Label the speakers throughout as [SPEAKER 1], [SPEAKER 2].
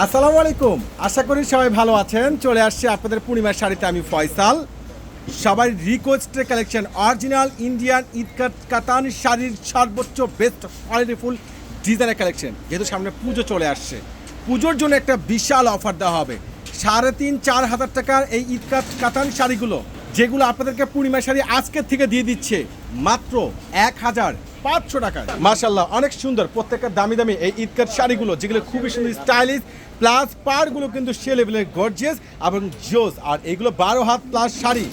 [SPEAKER 1] আসসালামু আলাইকুম। আশা করি সবাই ভালো আছেন। চলে আসছে আপনাদের পূর্ণিমার শাড়িতে, আমি ফয়সাল। সবাই রিকোয়েস্টের কালেকশন অরিজিনাল ইন্ডিয়ান ইদকাত কাতান শাড়ির সর্বোচ্চ বেস্ট কোয়ালিটিফুল ডিজাইনের কালেকশন যেহেতু সামনে পুজো চলে আসছে। পুজোর জন্য একটা বিশাল অফার দেওয়া হবে। সাড়ে তিন, চার হাজার টাকার এই ঈদকাত কাতান শাড়িগুলো, যেগুলো আপনাদেরকে পূর্ণিমা শাড়ি আজকের থেকে দিয়ে দিচ্ছে। মাত্র এক হাজার পাঁচশো টাকায়। মাশাল্লাহ অনেক সুন্দর। প্রত্যেকটা দামি দামি এই ঈদকার শাড়িগুলো, যেগুলো খুবই সুন্দর স্টাইলিশ প্লাস পাড়গুলো কিন্তু সে লেভেলের গর্জিয়াস এবং জোস আর এইগুলো বারো হাত প্লাস শাড়ি।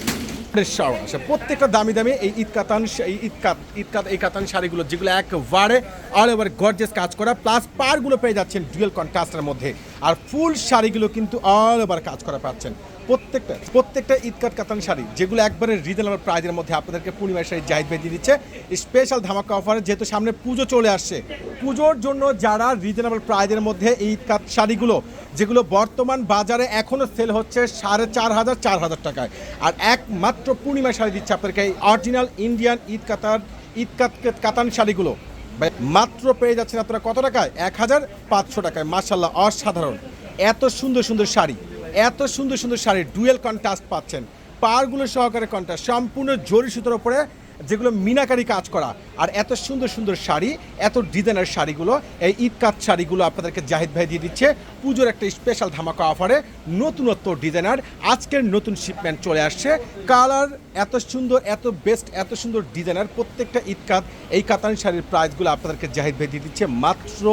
[SPEAKER 1] আচ্ছা প্রত্যেকটা দামি দামি এই ঈদ কাতান ঈদ কাত ঈদ কাত এই কাতান শাড়িগুলো, যেগুলো একবারে অল ওভার গর্জিয়াস কাজ করা প্লাস পাড়গুলো পেয়ে যাচ্ছেন ডুয়েল কন্ট্রাস্টের মধ্যে। আর ফুল শাড়িগুলো কিন্তু অল ওভার কাজ করা পাচ্ছেন। প্রত্যেকটা প্রত্যেকটা ঈদকাট কাতান শাড়ি, যেগুলো একবারে রিজনেবল প্রাইজের মধ্যে আপনাদেরকে পূর্ণিমার শাড়ি জাহিদ ভাই দিয়ে দিচ্ছে। স্পেশাল ধামাকা অফারে যেহেতু সামনে পুজো চলে আসছে, পুজোর জন্য যারা রিজনেবল প্রাইজের মধ্যে এই ঈদকাট শাড়িগুলো, যেগুলো বর্তমান বাজারে এখনও সেল হচ্ছে সাড়ে চার হাজার চার হাজার টাকায়। আর একমাত্র পূর্ণিমা শাড়ি দিচ্ছে আপনাদেরকে এই অরিজিনাল ইন্ডিয়ান ঈদ কাতার ঈদ কাতান শাড়িগুলো। মাত্র পেয়ে যাচ্ছেন আপনারা কত টাকায়? এক হাজার পাঁচশো টাকায়। মার্শাল্লাহ অসাধারণ। এত সুন্দর সুন্দর শাড়ি, এত সুন্দর সুন্দর শাড়ি ডুয়েল কন্ট্রাস্ট পাচ্ছেন। পাড়গুলো সহকারে কন্ট্রাস্ট, সম্পূর্ণ জরি সুতোর উপরে যেগুলো মিনাকারি কাজ করা। আর এত সুন্দর সুন্দর শাড়ি, এত ডিজাইনের শাড়িগুলো, এই ঈদ কাত শাড়িগুলো আপনাদেরকে জাহিদ ভাই দিয়ে দিচ্ছে। পুজোর একটা স্পেশাল ধামাকা অফারে নতুনত্ব ডিজাইনার, আজকের নতুন শিপমেন্ট চলে আসছে। কালার এত সুন্দর, এত বেস্ট এত সুন্দর ডিজাইনার, প্রত্যেকটা ঈদ কাত এই কাতান শাড়ির প্রাইসগুলো আপনাদেরকে জাহিদ ভাই দিয়ে দিচ্ছে মাত্র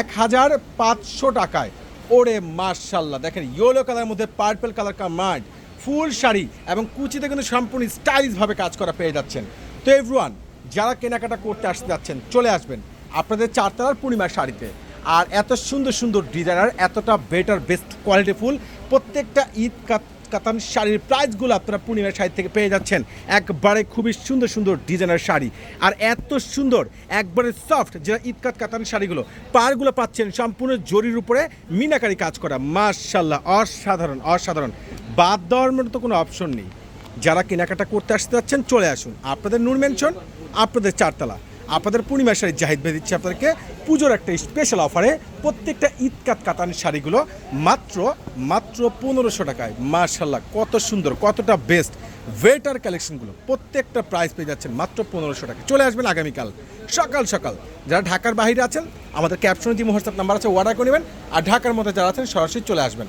[SPEAKER 1] এক হাজার পাঁচশো টাকায়। ওরে মার্শাল্লাহ দেখেন ইয়েলো কালার মধ্যে পার্পেল কালার কামার্ড ফুল শাড়ি এবং কুচিতে কিন্তু সম্পূর্ণ স্টাইলিশভাবে কাজ করা পেয়ে যাচ্ছেন। তো এভরিওয়ান যারা কেনাকাটা করতে আসতে যাচ্ছেন, চলে আসবেন আপনাদের চারতলার পূর্ণিমার শাড়িতে। আর এত সুন্দর সুন্দর ডিজাইনার এতটা বেটার বেস্ট কোয়ালিটি ফুল, প্রত্যেকটা ঈদ কাত- কাতান শাড়ির প্রাইসগুলো আপনারা পূর্ণিমার শাড়ি থেকে পেয়ে যাচ্ছেন। একবারে খুবই সুন্দর সুন্দর ডিজাইনার শাড়ি। আর এত সুন্দর, একবারে সফট যেটা ঈদকাত কাতান শাড়িগুলো পাড়গুলো পাচ্ছেন সম্পূর্ণ জরির উপরে, মিনাকারি কাজ করা। মার্শাল্লাহ অসাধারণ অসাধারণ। বাদ দেওয়ার মতো তো কোনো অপশন নেই। যারা কেনাকাটা করতে আসতে যাচ্ছেন, চলে আসুন। আপনাদের নূর মেনশন আপনাদের চারতলা। আপনাদের পূর্ণিমা শাড়ি জাহিদ ভাই দিচ্ছে আপনাদেরকে। পুজোর একটা স্পেশাল অফারে প্রত্যেকটা ঈদকাত কাতান শাড়িগুলো মাত্র মাত্র পনেরোশো টাকায়। মার্শাল্লাহ কত সুন্দর, কতটা বেস্ট ওয়েটার কালেকশনগুলো প্রত্যেকটা প্রাইস পেয়ে যাচ্ছেন মাত্র পনেরোশো টাকা চলে আসবেন আগামীকাল, সকাল সকাল। যারা ঢাকার বাইরে আছেন, আমাদের ক্যাপশনে যে হোয়াটসঅ্যাপ নাম্বার আছে অর্ডার করে নেবেন। আর ঢাকার মধ্যে যারা আছেন, সরাসরি চলে আসবেন।